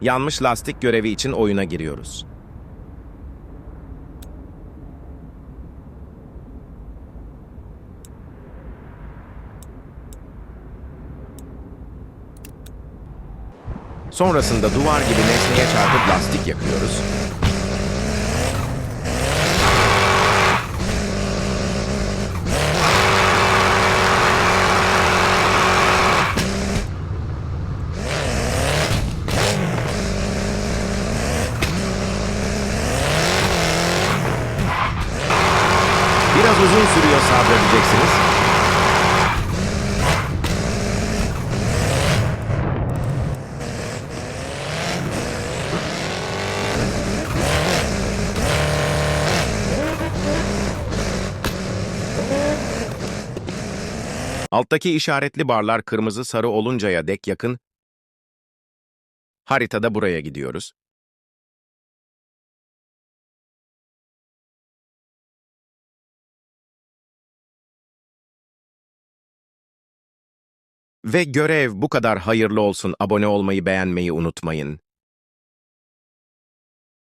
Yanmış lastik görevi için oyuna giriyoruz. Sonrasında duvar gibi nesneye çarpıp lastik yakıyoruz. Biraz uzun sürüyor sabredeceksiniz. Alttaki işaretli barlar kırmızı sarı oluncaya dek yakın. Haritada buraya gidiyoruz. Ve görev bu kadar hayırlı olsun. Abone olmayı, beğenmeyi unutmayın.